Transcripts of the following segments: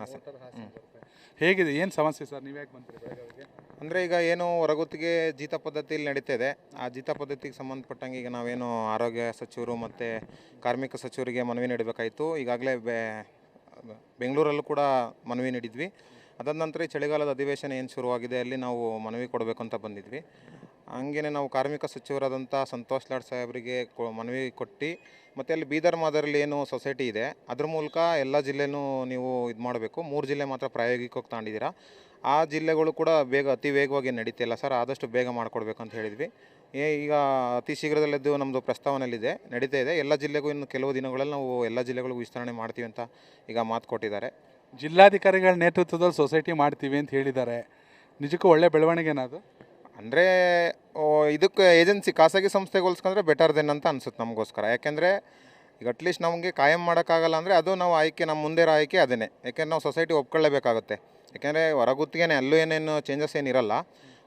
ಹಾಸನ ಹೇಗಿದೆ ಏನು ಸಮಸ್ಯೆ ಸರ್? ನೀವು ಯಾಕೆ ಬಂದ್ರಿ ಬೆಳಗಾವಿಗೆ? ಅಂದರೆ ಈಗ ಏನು ಹೊರಗುತ್ತಿಗೆ ಜೀತ ಪದ್ಧತಿಯಲ್ಲಿ ನಡೀತಾ ಇದೆ ಆ ಜೀತ ಪದ್ಧತಿಗೆ ಸಂಬಂಧಪಟ್ಟಂಗೆ ಈಗ ನಾವೇನು ಆರೋಗ್ಯ ಸಚಿವರು ಮತ್ತು ಕಾರ್ಮಿಕ ಸಚಿವರಿಗೆ ಮನವಿ ನೀಡಬೇಕಾಯಿತು. ಈಗಾಗಲೇ ಬೆ ಬೆಂಗಳೂರಲ್ಲೂ ಕೂಡ ಮನವಿ ನೀಡಿದ್ವಿ. ಅದಾದ ನಂತರ ಈ ಚಳಿಗಾಲದ ಅಧಿವೇಶನ ಏನು ಶುರುವಾಗಿದೆ ಅಲ್ಲಿ ನಾವು ಮನವಿ ಕೊಡಬೇಕು ಅಂತ ಬಂದಿದ್ವಿ. ಹಂಗೇನೆ ನಾವು ಕಾರ್ಮಿಕ ಸಚಿವರಾದಂಥ ಸಂತೋಷ್ ಲಾಡ್ ಸಾಹೇಬರಿಗೆ ಮನವಿ ಕೊಟ್ಟು, ಮತ್ತು ಅಲ್ಲಿ ಬೀದರ್ ಮಾದರಿಯಲ್ಲಿ ಏನು ಸೊಸೈಟಿ ಇದೆ, ಅದ್ರ ಮೂಲಕ ಎಲ್ಲ ಜಿಲ್ಲೆನೂ ನೀವು ಇದು ಮಾಡಬೇಕು. ಮೂರು ಜಿಲ್ಲೆ ಮಾತ್ರ ಪ್ರಾಯೋಗಿಕವಾಗಿ ತಾಂಡಿದ್ದೀರಾ ಆ ಜಿಲ್ಲೆಗಳು ಕೂಡ ಬೇಗ, ಅತಿ ವೇಗವಾಗಿ ನಡೀತಿಲ್ಲ ಸರ್. ಆದಷ್ಟು ಬೇಗ ಮಾಡಿಕೊಡ್ಬೇಕು ಅಂತ ಹೇಳಿದ್ವಿ. ಈಗ ಅತಿ ಶೀಘ್ರದಲ್ಲಿದ್ದು ನಮ್ಮದು ಪ್ರಸ್ತಾವನೆಯಲ್ಲಿದೆ, ನಡೀತಾ ಇದೆ. ಎಲ್ಲ ಜಿಲ್ಲೆಗೂ ಇನ್ನು ಕೆಲವು ದಿನಗಳಲ್ಲಿ ನಾವು ಎಲ್ಲ ಜಿಲ್ಲೆಗಳಿಗೂ ವಿಸ್ತರಣೆ ಮಾಡ್ತೀವಿ ಅಂತ ಈಗ ಮಾತು ಕೊಟ್ಟಿದ್ದಾರೆ. ಜಿಲ್ಲಾಧಿಕಾರಿಗಳ ನೇತೃತ್ವದಲ್ಲಿ ಸೊಸೈಟಿ ಮಾಡ್ತೀವಿ ಅಂತ ಹೇಳಿದ್ದಾರೆ. ನಿಜಕ್ಕೂ ಒಳ್ಳೆ ಬೆಳವಣಿಗೆನ ಅದು? ಅಂದರೆ ಇದಕ್ಕೆ ಏಜೆನ್ಸಿ ಖಾಸಗಿ ಸಂಸ್ಥೆಗೆ ಹೋಲಿಸ್ಕೊಂಡ್ರೆ ಬೆಟರ್ ದೆನ್ ಅಂತ ಅನ್ಸುತ್ತೆ ನಮಗೋಸ್ಕರ. ಯಾಕೆಂದರೆ, ಈಗ ಅಟ್ಲೀಸ್ಟ್ ನಮಗೆ ಕಾಯಂ ಮಾಡೋಕ್ಕಾಗಲ್ಲ ಅಂದರೆ ಅದು ನಾವು ಆಯ್ಕೆ, ನಮ್ಮ ಮುಂದೆ ಇರೋ ಆಯ್ಕೆ ಅದನ್ನೇ. ಯಾಕೆಂದ್ರೆ ನಾವು ಸೊಸೈಟಿ ಒಪ್ಕೊಳ್ಳೇಬೇಕಾಗುತ್ತೆ. ಯಾಕೆಂದರೆ ಹೊರಗುತ್ತಿಗೆನೆ ಅಲ್ಲೂ ಏನೇನು ಚೇಂಜಸ್ ಏನಿರಲ್ಲ.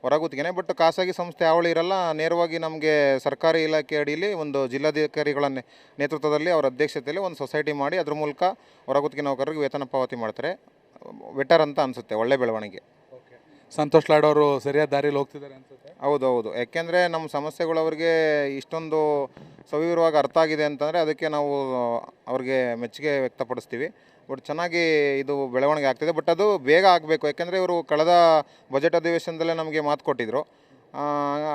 ಹೊರಗುತ್ತಿಗೆನೆ ಬಟ್ ಖಾಸಗಿ ಸಂಸ್ಥೆ ಅವಳಿ ಇರಲ್ಲ. ನೇರವಾಗಿ ನಮಗೆ ಸರ್ಕಾರಿ ಇಲಾಖೆ ಅಡಿಯಲ್ಲಿ ಒಂದು ಜಿಲ್ಲಾಧಿಕಾರಿಗಳ ನೆ- ನೇತೃತ್ವದಲ್ಲಿ ಅವರ ಅಧ್ಯಕ್ಷತೆಯಲ್ಲಿ ಒಂದು ಸೊಸೈಟಿ ಮಾಡಿ ಅದ್ರ ಮೂಲಕ ಹೊರಗುತ್ತಿಗೆ ನೌಕರರಿಗೆ ವೇತನ ಪಾವತಿ ಮಾಡ್ತಾರೆ. ಬೆಟರ್ ಅಂತ ಅನಿಸುತ್ತೆ ಒಳ್ಳೆ ಬೆಳವಣಿಗೆ. ಸಂತೋಷ್ ಲಾಡ್ ಅವರು ಸರಿಯಾದ ದಾರಿಯಲ್ಲಿ ಹೋಗ್ತಿದ್ದಾರೆ ಅನ್ಸುತ್ತೆ. ಹೌದು ಹೌದು ಯಾಕೆಂದರೆ ನಮ್ಮ ಸಮಸ್ಯೆಗಳು ಅವರಿಗೆ ಇಷ್ಟೊಂದು ಸವಿವರವಾಗಿ ಅರ್ಥ ಆಗಿದೆ ಅಂತಂದರೆ ಅದಕ್ಕೆ ನಾವು ಅವ್ರಿಗೆ ಮೆಚ್ಚುಗೆ ವ್ಯಕ್ತಪಡಿಸ್ತೀವಿ. ಬಟ್ ಚೆನ್ನಾಗಿ ಇದು ಬೆಳವಣಿಗೆ ಆಗ್ತಿದೆ. ಬಟ್ ಅದು ಬೇಗ ಆಗಬೇಕು. ಯಾಕೆಂದರೆ ಇವರು ಕಳೆದ ಬಜೆಟ್ ಅಧಿವೇಶನದಲ್ಲೇ ನಮಗೆ ಮಾತು ಕೊಟ್ಟಿದ್ದರು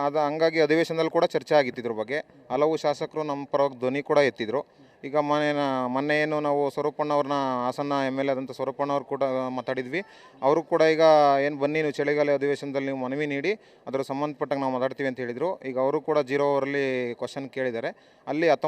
ಅದು ಹಂಗಾಗಿ ಅಧಿವೇಶನದಲ್ಲಿ ಕೂಡ ಚರ್ಚೆ ಆಗಿತ್ತು ಇದ್ರ ಬಗ್ಗೆ. ಹಲವು ಶಾಸಕರು ನಮ್ಮ ಪರವಾಗಿ ಧ್ವನಿ ಕೂಡ ಎತ್ತಿದ್ರು. ಈಗ ಮೊನ್ನೆ ಮೊನ್ನೆ ಏನು ನಾವು ಸ್ವರೂಪಣ್ಣವ್ರನ್ನ ಹಾಸನ ಎಂ ಎಲ್ ಎ ಆದಂಥ ಸ್ವರೂಪಣ್ಣವ್ರು ಕೂಡ ಮಾತಾಡಿದ್ವಿ. ಅವರು ಕೂಡ ಈಗ ಏನು ಬನ್ನಿ ನೀವು ಚಳಿಗಾಲ ಅಧಿವೇಶನದಲ್ಲಿ ನೀವು ಮನವಿ ನೀಡಿ, ಅದರ ಸಂಬಂಧಪಟ್ಟಂಗೆ ನಾವು ಮಾತಾಡ್ತೀವಿ ಅಂತ ಹೇಳಿದರು. ಈಗ ಅವರು ಕೂಡ ಜೀರೋ ಅವರಲ್ಲಿ ಕ್ವಶನ್ ಕೇಳಿದ್ದಾರೆ. ಅಲ್ಲಿ ಹತ್ತೊಂಬತ್ತು